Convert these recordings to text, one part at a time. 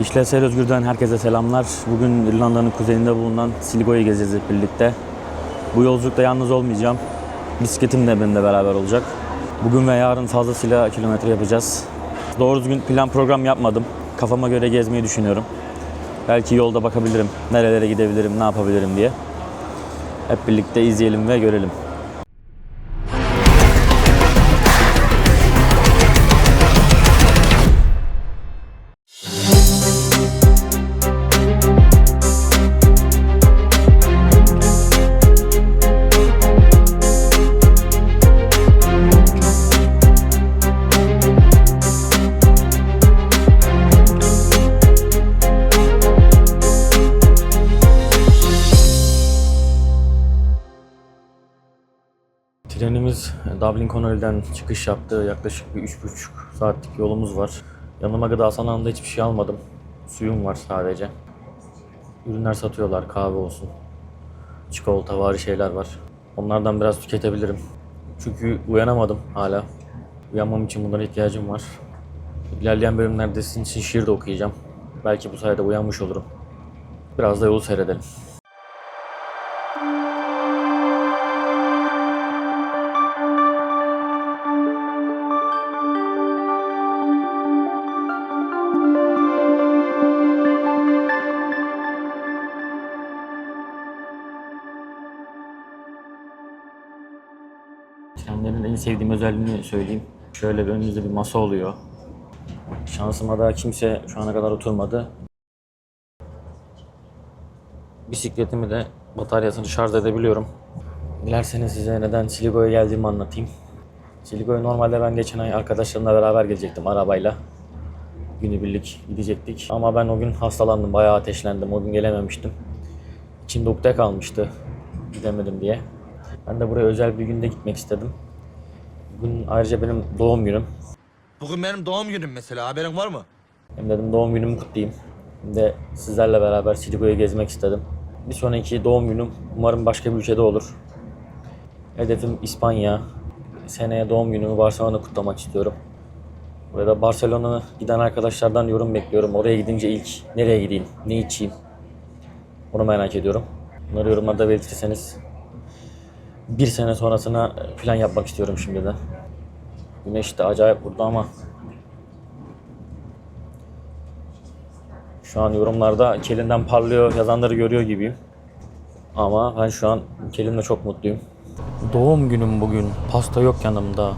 İşlevsel Özgür'den herkese selamlar. Bugün İrlanda'nın kuzeyinde bulunan Sligo'yu gezeceğiz birlikte. Bu yolculukta yalnız olmayacağım. Bisikletim de benimle beraber olacak. Bugün ve yarın fazlasıyla kilometre yapacağız. Doğru düzgün plan program yapmadım. Kafama göre gezmeyi düşünüyorum. Belki yolda bakabilirim, nerelere gidebilirim, ne yapabilirim diye. Hep birlikte izleyelim ve görelim. Connolly'den çıkış yaptı. Yaklaşık bir üç buçuk saatlik yolumuz var. Yanıma gıda sanayinde hiçbir şey almadım. Suyum var sadece. Ürünler satıyorlar, kahve olsun. Çikolata vari şeyler var. Onlardan biraz tüketebilirim. Çünkü uyanamadım hala. Uyanmam için bunlara ihtiyacım var. İlerleyen bölümlerde sizin için şiir de okuyacağım. Belki bu sayede uyanmış olurum. Biraz da yolu seyredelim. Özelliğini söyleyeyim. Şöyle bir önünüzde bir masa oluyor. Şansıma da kimse şu ana kadar oturmadı. Bisikletimi de bataryasını şarj edebiliyorum. Dilerseniz size neden Siligo'ya geldiğimi anlatayım. Siligo'ya normalde ben geçen ay arkadaşlarımla beraber gelecektim arabayla. Günübirlik gidecektik. Ama ben o gün hastalandım, bayağı ateşlendim. O gün gelememiştim. İçimde ukde kalmıştı gidemedim diye. Ben de buraya özel bir günde gitmek istedim. Bugün ayrıca benim doğum günüm. Bugün benim doğum günüm mesela haberin var mı? Hem dedim doğum günümü kutlayayım. Hem de sizlerle beraber Siligo'yu gezmek istedim. Bir sonraki doğum günüm umarım başka bir ülkede olur. Hedefim İspanya. Seneye doğum günümü Barcelona'da kutlamak istiyorum. Burada Barcelona'ya giden arkadaşlardan yorum bekliyorum. Oraya gidince ilk nereye gideyim, ne içeyim? Onu merak ediyorum. Bunları yorumlarda belirtirseniz bir sene sonrasına plan yapmak istiyorum şimdiden. Güneş de acayip burada ama Şu an yorumlarda kelinden parlıyor yazanları görüyor gibiyim. Ama ben şu an kelimle çok mutluyum. Doğum günüm bugün. Pasta yok yanımda.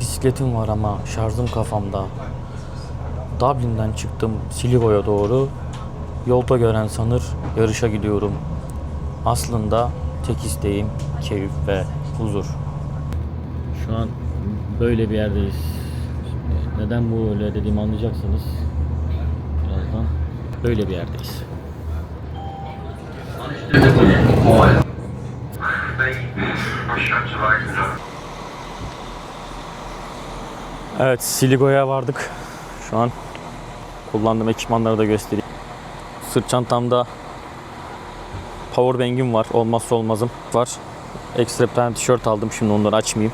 Bisikletim var ama şarjım kafamda. Dublin'den çıktım Siligo'ya doğru. Yolda gören sanır yarışa gidiyorum. Aslında tek isteğim keyif ve huzur. Şu an böyle bir yerdeyiz. Neden bu öyle dediğimi anlayacaksınız birazdan. Böyle bir yerdeyiz. Evet, Siligo'ya vardık. Şu an kullandığım ekipmanları da göstereyim. Sırt çantamda powerbank'im var. Olmazsa olmazım var. Ekstra bir tane tişört aldım. Şimdi onları açmayayım.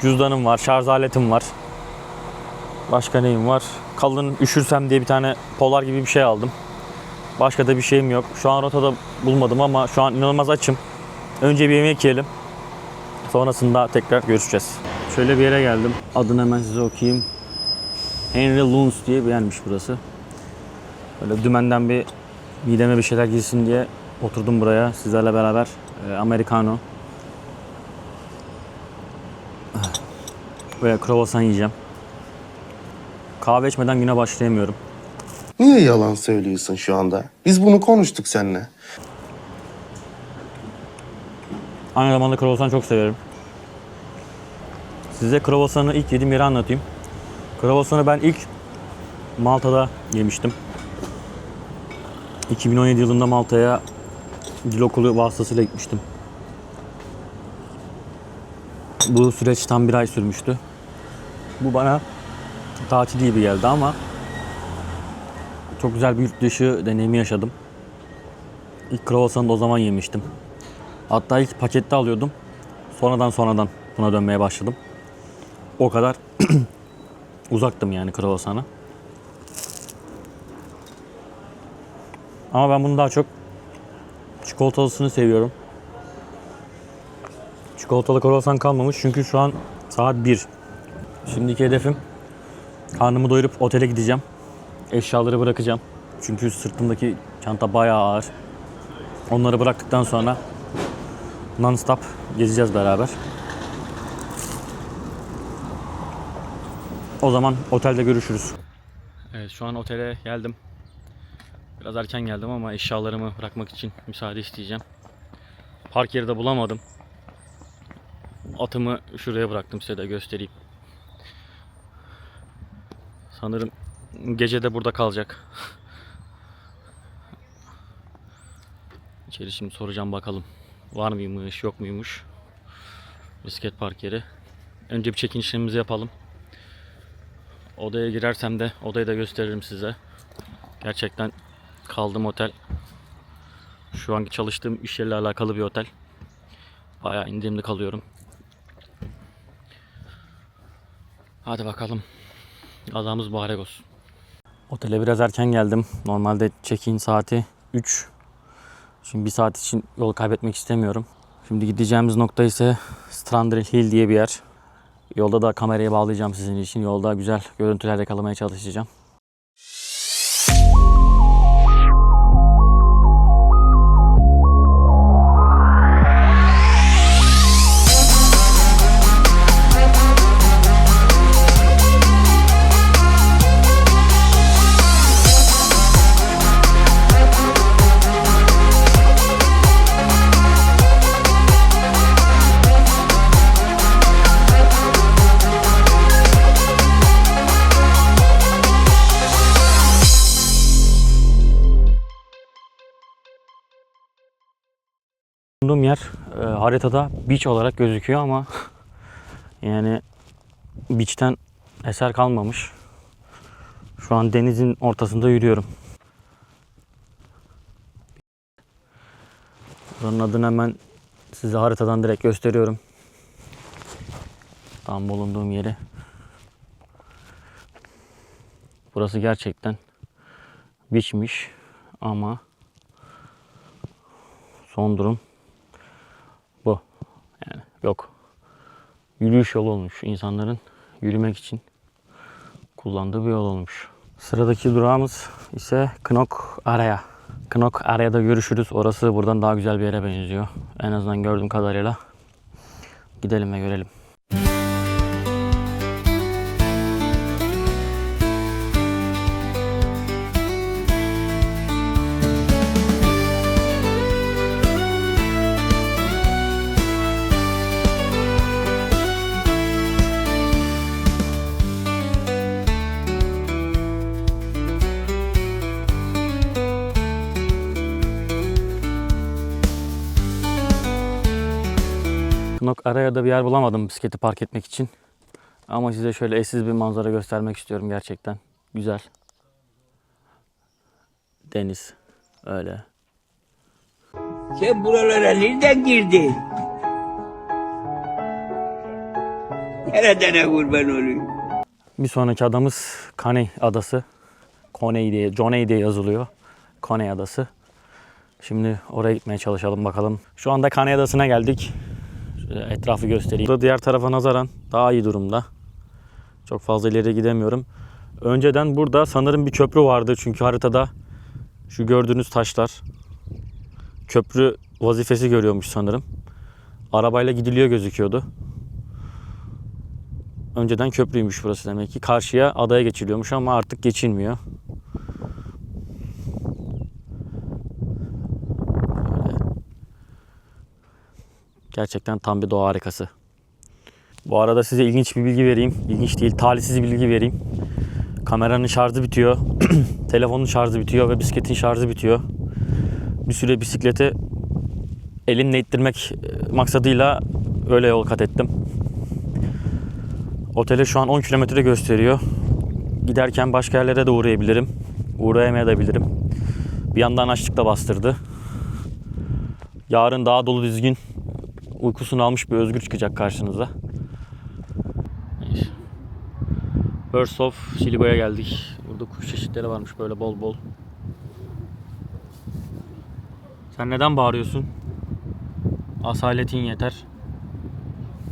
Cüzdanım var. Şarj aletim var. Başka neyim var? Kalın üşürsem diye bir tane polar gibi bir şey aldım. Başka da bir şeyim yok. Şu an rotada bulmadım ama şu an inanılmaz açım. Önce bir yemek yiyelim. Sonrasında tekrar görüşeceğiz. Şöyle bir yere geldim. Adını hemen size okuyayım. Henry Luns diye bir yermiş burası. Böyle dümenden bir mideme bir şeyler girsin diye oturdum buraya sizlerle beraber. Ee, Americano. Böyle kruvasan yiyeceğim. Kahve içmeden güne başlayamıyorum. Niye yalan söylüyorsun şu anda? Biz bunu konuştuk seninle. Aynı zamanda kruvasan çok severim. Size kruvasanı ilk yediğim yeri anlatayım. Kruvasanı ben ilk Malta'da yemiştim. 2017 yılında Malta'ya dil okulu vasıtasıyla gitmiştim. Bu süreç tam bir ay sürmüştü. Bu bana tatil gibi geldi ama çok güzel bir yurt dışı deneyimi yaşadım. İlk kruvasanı da o zaman yemiştim. Hatta ilk pakette alıyordum. Sonradan sonradan buna dönmeye başladım. O kadar uzaktım yani kruvasana. Ama ben bunu daha çok çikolatalısını seviyorum. Çikolatalı kruvasan kalmamış çünkü şu an saat 1. Şimdiki hedefim karnımı doyurup otele gideceğim. Eşyaları bırakacağım. Çünkü sırtımdaki çanta bayağı ağır. Onları bıraktıktan sonra non-stop gezeceğiz beraber. O zaman otelde görüşürüz. Evet şu an otele geldim. Biraz erken geldim ama eşyalarımı bırakmak için müsaade isteyeceğim. Park yeri de bulamadım. Atımı şuraya bıraktım size de göstereyim. Sanırım gece de burada kalacak. İçeri şimdi soracağım bakalım. Var mıymış yok muymuş. Bisiklet park yeri. Önce bir check-in işlemimizi yapalım. Odaya girersem de odayı da gösteririm size. Gerçekten kaldığım otel şu anki çalıştığım iş yeriyle alakalı bir otel. Bayağı indirimli kalıyorum. Hadi bakalım. Adamız mübarek olsun. Otele biraz erken geldim. Normalde check-in saati 3. Şimdi bir saat için yol kaybetmek istemiyorum. Şimdi gideceğimiz nokta ise Strandrel Hill diye bir yer. Yolda da kamerayı bağlayacağım sizin için. Yolda güzel görüntüler yakalamaya çalışacağım. Yer e, haritada beach olarak gözüküyor ama yani beach'ten eser kalmamış. Şu an denizin ortasında yürüyorum. Buranın adını hemen size haritadan direkt gösteriyorum. Tam bulunduğum yeri. Burası gerçekten beach'miş ama son durum yok. Yürüyüş yolu olmuş. İnsanların yürümek için kullandığı bir yol olmuş. Sıradaki durağımız ise Knok Araya. Knok Araya'da görüşürüz. Orası buradan daha güzel bir yere benziyor. En azından gördüğüm kadarıyla. Gidelim ve görelim. Knok Araya'da bir yer bulamadım bisikleti park etmek için. Ama size şöyle eşsiz bir manzara göstermek istiyorum gerçekten. Güzel. Deniz. Öyle. Sen buralara nereden girdin? Nereden kurban olayım? Bir sonraki adamız Kaney Adası. Koney diye, Joney diye yazılıyor. Koney Adası. Şimdi oraya gitmeye çalışalım bakalım. Şu anda Kaney Adası'na geldik. Şöyle etrafı göstereyim. Burada diğer tarafa nazaran daha iyi durumda. Çok fazla ileri gidemiyorum. Önceden burada sanırım bir köprü vardı çünkü haritada şu gördüğünüz taşlar köprü vazifesi görüyormuş sanırım. Arabayla gidiliyor gözüküyordu. Önceden köprüymüş burası demek ki. Karşıya adaya geçiliyormuş ama artık geçilmiyor. Gerçekten tam bir doğa harikası. Bu arada size ilginç bir bilgi vereyim. İlginç değil, talihsiz bilgi vereyim. Kameranın şarjı bitiyor. Telefonun şarjı bitiyor ve bisikletin şarjı bitiyor. Bir süre bisikleti elimle ittirmek e, maksadıyla öyle yol kat ettim. Otele şu an 10 kilometre gösteriyor. Giderken başka yerlere de uğrayabilirim. Uğrayamayabilirim. Bir yandan açlık da bastırdı. Yarın daha dolu düzgün uykusunu almış bir özgür çıkacak karşınıza. Birds of Siligo'ya geldik. Burada kuş çeşitleri varmış böyle bol bol. Sen neden bağırıyorsun? Asaletin yeter.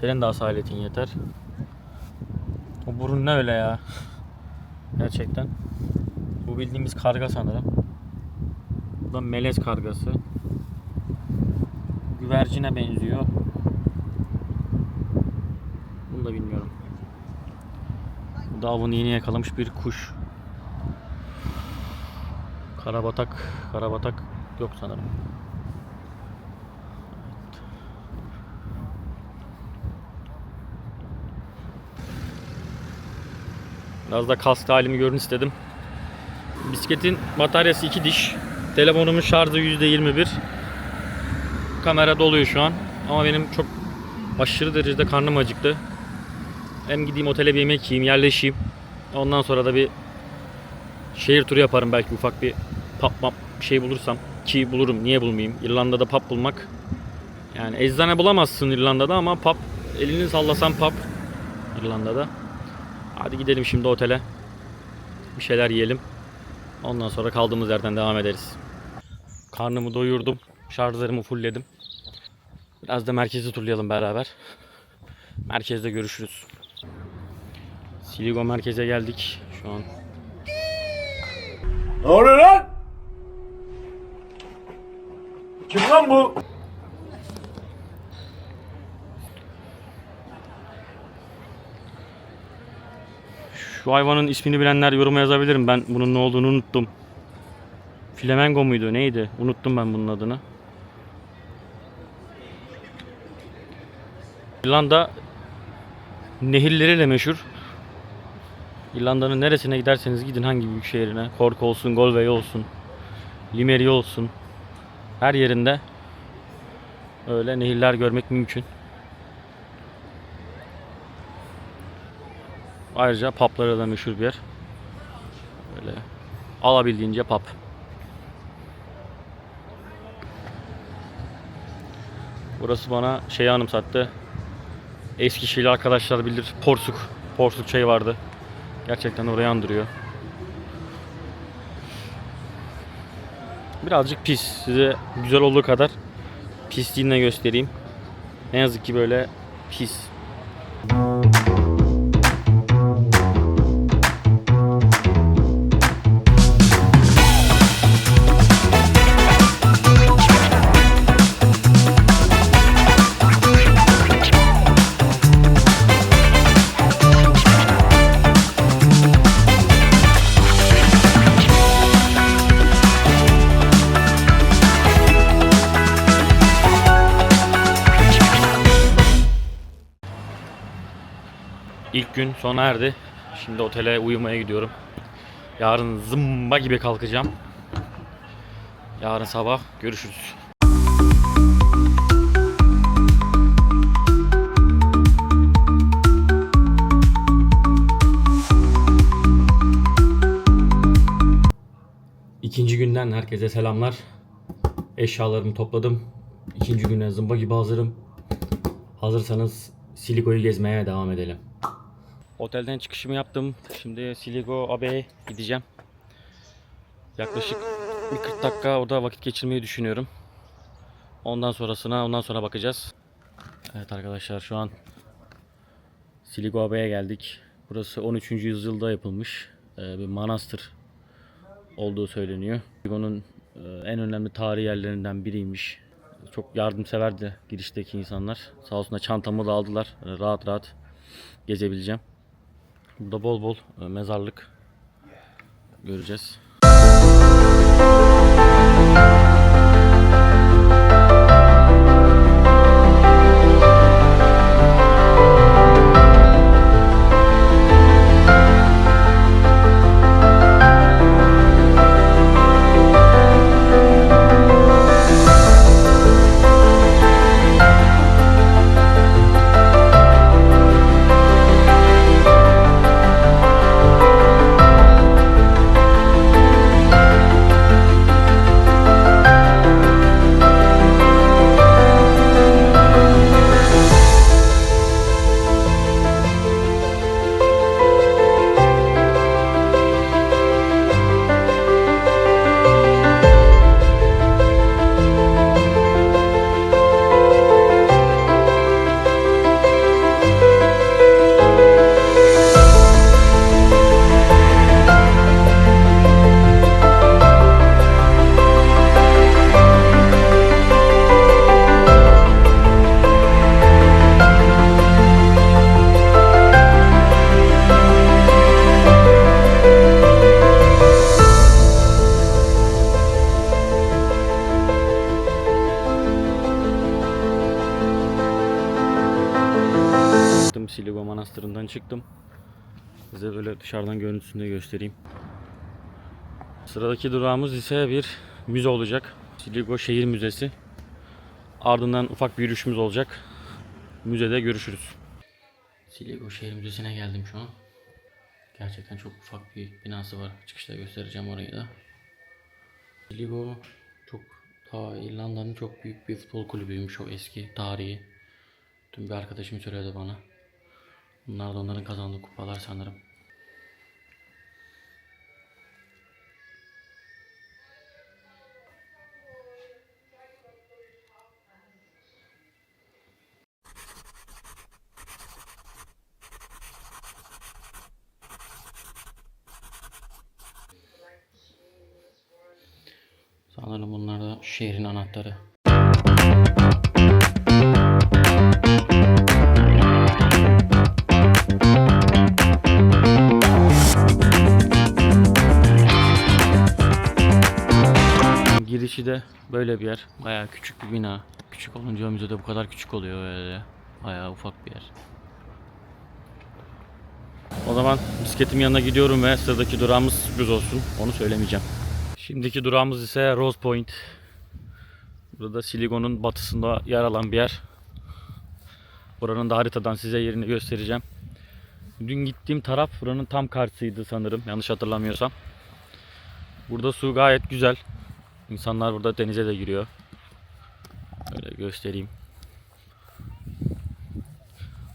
Senin de asaletin yeter. O burun ne öyle ya? Gerçekten. Bu bildiğimiz karga sanırım. Bu da melez kargası. Güvercine benziyor. Bunu da bilmiyorum. Bu da avını yeni yakalamış bir kuş. Karabatak, karabatak yok sanırım. Biraz da kask halimi görün istedim. Bisikletin bataryası 2 diş. Telefonumun şarjı %21. Kamera doluyor şu an. Ama benim çok aşırı derecede karnım acıktı. Hem gideyim otele bir yemek yiyeyim, yerleşeyim. Ondan sonra da bir şehir turu yaparım belki ufak bir pub map şey bulursam. Ki bulurum, niye bulmayayım? İrlanda'da pub bulmak. Yani eczane bulamazsın İrlanda'da ama pub, elini sallasan pub İrlanda'da. Hadi gidelim şimdi otele. Bir şeyler yiyelim. Ondan sonra kaldığımız yerden devam ederiz. Karnımı doyurdum. Şarjlarımı fullledim. Biraz da merkezi turlayalım beraber. Merkezde görüşürüz. Siligo merkeze geldik şu an. Ne oluyor lan? Kim lan bu? Şu hayvanın ismini bilenler yoruma yazabilirim. Ben bunun ne olduğunu unuttum. Flamengo muydu? Neydi? Unuttum ben bunun adını. İrlanda nehirleriyle meşhur. İrlanda'nın neresine giderseniz gidin hangi büyük şehrine. Cork olsun, Galway olsun, Limerick olsun. Her yerinde öyle nehirler görmek mümkün. Ayrıca pubları da meşhur bir yer. Böyle alabildiğince pub. Burası bana şeyi anımsattı. Eskişehirli arkadaşlar bilir. Porsuk. Porsuk çayı vardı. Gerçekten orayı andırıyor. Birazcık pis. Size güzel olduğu kadar pisliğini göstereyim. Ne yazık ki böyle pis. Gün sona erdi. Şimdi otele uyumaya gidiyorum. Yarın zımba gibi kalkacağım. Yarın sabah görüşürüz. İkinci günden herkese selamlar. Eşyalarımı topladım. İkinci güne zımba gibi hazırım. Hazırsanız Siliko'yu gezmeye devam edelim. Otelden çıkışımı yaptım. Şimdi Siligo Abe'ye gideceğim. Yaklaşık bir 40 dakika orada vakit geçirmeyi düşünüyorum. Ondan sonrasına ondan sonra bakacağız. Evet arkadaşlar şu an Siligo Abe'ye geldik. Burası 13. yüzyılda yapılmış e, bir manastır olduğu söyleniyor. Siligo'nun e, en önemli tarihi yerlerinden biriymiş. Çok yardımseverdi girişteki insanlar. Sağ olsunlar çantamı da aldılar. Rahat rahat gezebileceğim. Burada bol bol e, mezarlık göreceğiz. Dışarıdan görüntüsünü de göstereyim. Sıradaki durağımız ise bir müze olacak. Siligo Şehir Müzesi. Ardından ufak bir yürüyüşümüz olacak. Müzede görüşürüz. Siligo Şehir Müzesi'ne geldim şu an. Gerçekten çok ufak bir binası var. Çıkışta göstereceğim orayı da. Siligo çok ta İrlanda'nın çok büyük bir futbol kulübüymüş çok eski tarihi. Tüm bir arkadaşım söyledi bana. Bunlar da onların kazandığı kupalar sanırım. Sanırım bunlar da şehrin anahtarı. Girişi de böyle bir yer. Bayağı küçük bir bina. Küçük olunca müzede bu kadar küçük oluyor öyle. Bayağı ufak bir yer. O zaman bisikletim yanına gidiyorum ve sıradaki durağımız sürpriz olsun. Onu söylemeyeceğim. Şimdiki durağımız ise Rose Point. Burada Siligo'nun batısında yer alan bir yer. Buranın da haritadan size yerini göstereceğim. Dün gittiğim taraf buranın tam karşısıydı sanırım yanlış hatırlamıyorsam. Burada su gayet güzel. İnsanlar burada denize de giriyor. Öyle göstereyim.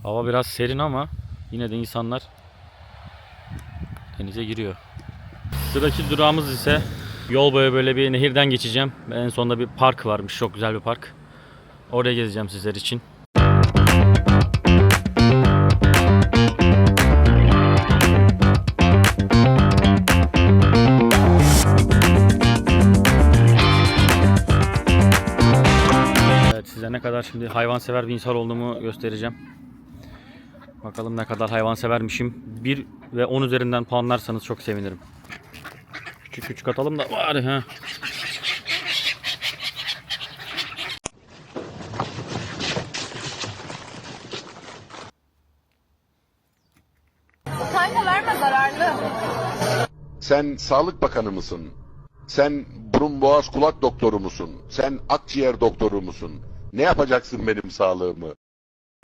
Hava biraz serin ama yine de insanlar denize giriyor. Sıradaki durağımız ise yol boyu böyle bir nehirden geçeceğim. En sonunda bir park varmış. Çok güzel bir park. Oraya gezeceğim sizler için. Evet size ne kadar şimdi hayvansever bir insan olduğumu göstereceğim. Bakalım ne kadar hayvansevermişim. 1 ve 10 üzerinden puanlarsanız çok sevinirim. Küçük küçük atalım da bari ha. Kanka verme zararlı. Sen Sağlık Bakanı mısın? Sen burun boğaz kulak doktoru musun? Sen akciğer doktoru musun? Ne yapacaksın benim sağlığımı?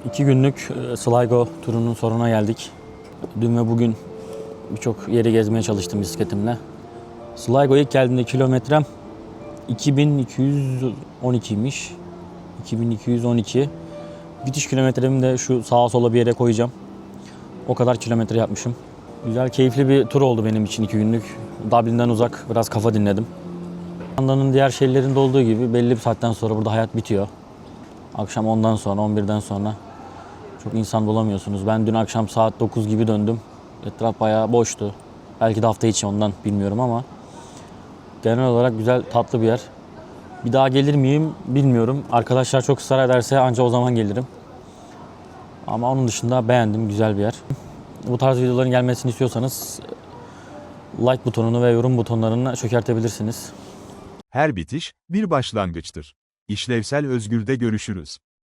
İki günlük e, Sligo turunun sonuna geldik. Dün ve bugün birçok yeri gezmeye çalıştım bisikletimle. Sligo ilk geldiğimde kilometrem 2212'ymiş. 2212. Bitiş kilometremi de şu sağa sola bir yere koyacağım. O kadar kilometre yapmışım. Güzel, keyifli bir tur oldu benim için iki günlük. Dublin'den uzak, biraz kafa dinledim. Andanın diğer şehirlerinde olduğu gibi belli bir saatten sonra burada hayat bitiyor. Akşam 10'dan sonra, 11'den sonra çok insan bulamıyorsunuz. Ben dün akşam saat 9 gibi döndüm. Etraf bayağı boştu. Belki de hafta içi ondan bilmiyorum ama genel olarak güzel, tatlı bir yer. Bir daha gelir miyim bilmiyorum. Arkadaşlar çok ısrar ederse anca o zaman gelirim. Ama onun dışında beğendim, güzel bir yer. Bu tarz videoların gelmesini istiyorsanız like butonunu ve yorum butonlarını çökertebilirsiniz. Her bitiş bir başlangıçtır. İşlevsel özgürde görüşürüz.